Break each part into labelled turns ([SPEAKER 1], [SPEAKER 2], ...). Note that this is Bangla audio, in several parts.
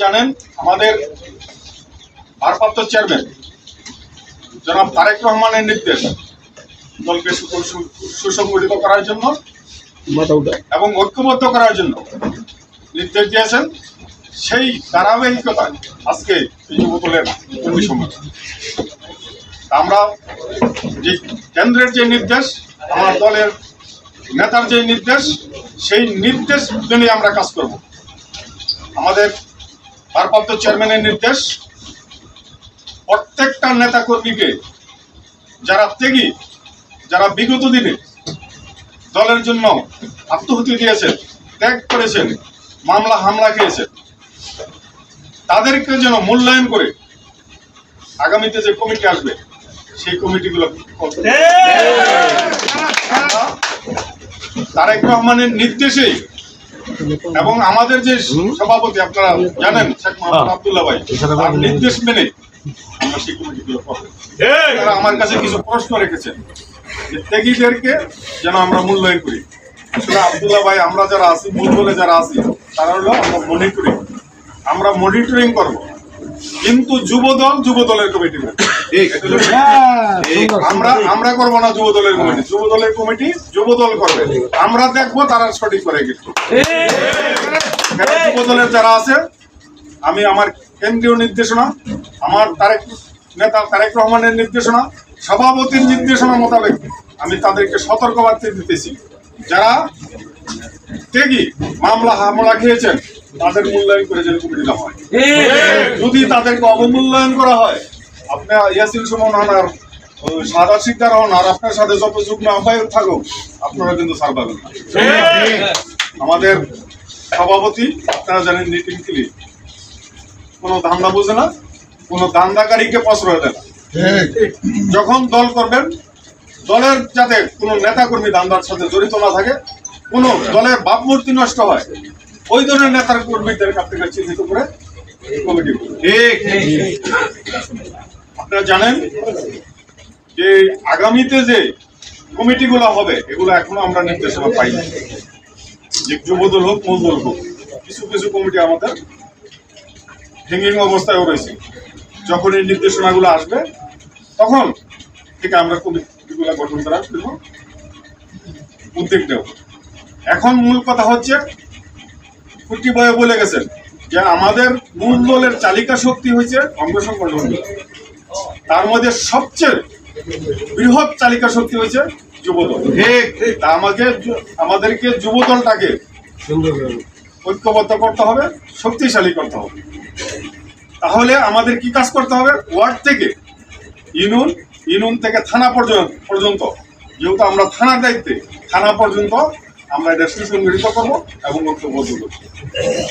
[SPEAKER 1] জানেন, আমাদের ভারপ্রাপ্ত চেয়ারম্যান, জনাব তারেক রহমানের নির্দেশ দলকে সুসংগঠিত করার জন্য এবং ঐক্যবদ্ধ করার জন্য নির্দেশ দিয়েছেন। সেই ধারাবাহিকতায় আজকে যুবদলের কর্মী আমরা যে কেন্দ্রের যে নির্দেশ, আমার দলের নেতার যে নির্দেশ, সেই নির্দেশ জন্যই আমরা কাজ করব। আমাদের ভারপ্রাপ্ত চেয়ারম্যানের নির্দেশ প্রত্যেকটা নেতা কর্মীকে যারা ত্যাগী যারা বিগত দিনে দলের জন্য আত্মহতি দিয়েছেন ত্যাগ করেছেন মামলা হামলা খেয়েছেন তাদেরকে যেন মূল্যায়ন করে আগামীতে যে কমিটি আসবে সেই কমিটিগুলো। তারেক রহমানের নির্দেশেই এবং আমাদের যে সভাপতি আপনারা জানেন শেখ মোহাম্মদ আবদুল্লাহ ভাই তার নির্দেশ মেনে আমরা সেই কমিটিগুলো করব তারা আমার কাছে কিছু প্রশ্ন রেখেছেন যে ত্যাগীদেরকে যেন আমরা মূল্যায়ন করি। আসলে আব্দুল্লাহ ভাই আমরা যারা আছি মূল বলে যারা আছি তারা হলো আমরা মনিটরিং আমরা মনিটরিং করব। কিন্তু যুব দল যুব দলের কমিটি ঠিক। আমরা আমরা করব না যুব দলের কমিটি। যুব দলের কমিটি যুব দল করবে। আমরা দেখব তারা সঠিক করে কিন্তু। যুব দলের যারা আছে আমি আমার কেন্দ্রীয় নির্দেশনা আমার তারেক নেতা তারেক রহমানের নির্দেশনা সভাপতির নির্দেশনা মোতাবেক আমি তাদেরকে সতর্কবার্তা দিতেছি। যারা ত্যাগী মামলা হামলা খেয়েছেন তাদের মূল্যায়ন করে যেন কমিটি দেওয়া হয় যদি তাদেরকে অবমূল্যায়ন করা হয় আপনি ইয়াসিন সুমন হন আর সাদা শিকদার হন আর আপনার সাথে যত যুগ্ম আহ্বায়ক থাকুক আপনারা কিন্তু সার পাবেন। না। আমাদের সভাপতি আপনারা জানেন নীতিন কিলি। কোনো ধান্দা বোঝে না কোনো ধান্দাকারীকে প্রশ্রয় দেয় না। যখন দল করবেন দলের যাতে কোনো নেতাকর্মী ধান্দার সাথে জড়িত না থাকে কোনো দলের ভাবমূর্তি নষ্ট হয় ওই ধরনের নেতার কর্মীদের কাছ থেকে চিহ্নিত করে কমিটি। আপনারা জানেন যে আগামীতে যে কমিটিগুলো হবে এগুলো এখনও আমরা নির্দেশনা পাইনি। যে যুবদল হোক মজদুল হোক কিছু কিছু কমিটি আমাদের হ্যাঙ্গিং অবস্থায় রয়েছে। যখন এই নির্দেশনাগুলো আসবে তখন থেকে আমরা কমিটিগুলো গঠন করার জন্য উদ্যোগ নেব। এখন মূল কথা হচ্ছে কুটি বয়ে বলে গেছেন যে আমাদের মূল দলের চালিকা শক্তি হয়েছে অঙ্গ সংগঠন তার মধ্যে সবচেয়ে বৃহৎ চালিকা শক্তি হয়েছে যুবদল। তা আমাকে আমাদেরকে যুবদলটাকে ঐক্যবদ্ধ করতে হবে শক্তিশালী করতে হবে। তাহলে আমাদের কি কাজ করতে হবে? ওয়ার্ড থেকে ইউনিয়ন ইউনিয়ন থেকে থানা পর্যন্ত পর্যন্ত। যেহেতু আমরা থানার দায়িত্বে থানা পর্যন্ত আমরা এটা সুসংগঠিত করব এবং ঐক্যবদ্ধ করব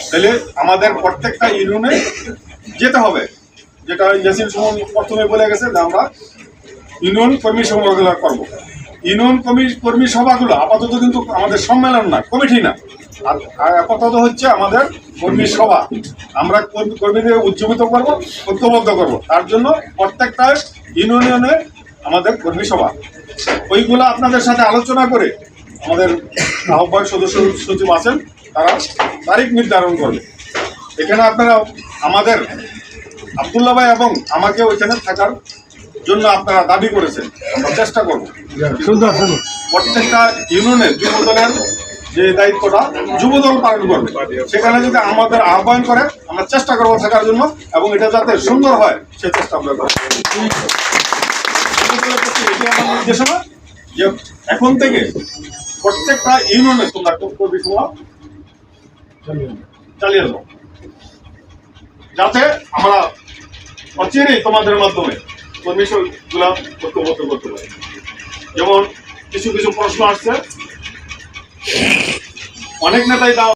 [SPEAKER 1] তাহলে আমাদের প্রত্যেকটা ইউনিয়নে যেতে হবে। যেটা ইয়াসিন সুমন প্রথমে বলে গেছে যে আমরা ইউনিয়ন কর্মী সভাগুলো করব। ইউনিয়ন কর্মী কর্মী সভাগুলো আপাতত কিন্তু আমাদের সম্মেলন না কমিটি না। আর আর আপাতত হচ্ছে আমাদের কর্মী সভা। আমরা কর্মীদের উজ্জীবিত করব, ঐক্যবদ্ধ করব। তার জন্য প্রত্যেকটা ইউনিয়নে আমাদের কর্মী সভা। ওইগুলো আপনাদের সাথে আলোচনা করে আমাদের আহ্বায়ক সদস্য সচিব আছেন তারা তারিখ নির্ধারণ করবে। এখানে আপনারা আমাদের আবদুল্লাহ ভাই এবং আমাকে ওইখানে থাকার জন্য আপনারা দাবি করেছেন। আমরা চেষ্টা করব। প্রত্যেকটা ইউনিয়নের যুব দলের যে দায়িত্বটা যুবদল পালন করবে। সেখানে যদি আমাদের আহ্বান করে আমরা চেষ্টা করব থাকার জন্য এবং এটা যাতে সুন্দর হয় সে চেষ্টা আমরা করব। এটি আমার নির্দেশনা যে এখন থেকে প্রত্যেকটা ইউনিয়নে তোমরা কর্মী সভা চালিয়ে যাও যাতে আমরা অচিরেই তোমাদের মাধ্যমে কর্মীগুলা ঐক্যবদ্ধ করতে পারি। যেমন কিছু কিছু প্রশ্ন আসছে। অনেক নেতাই দাও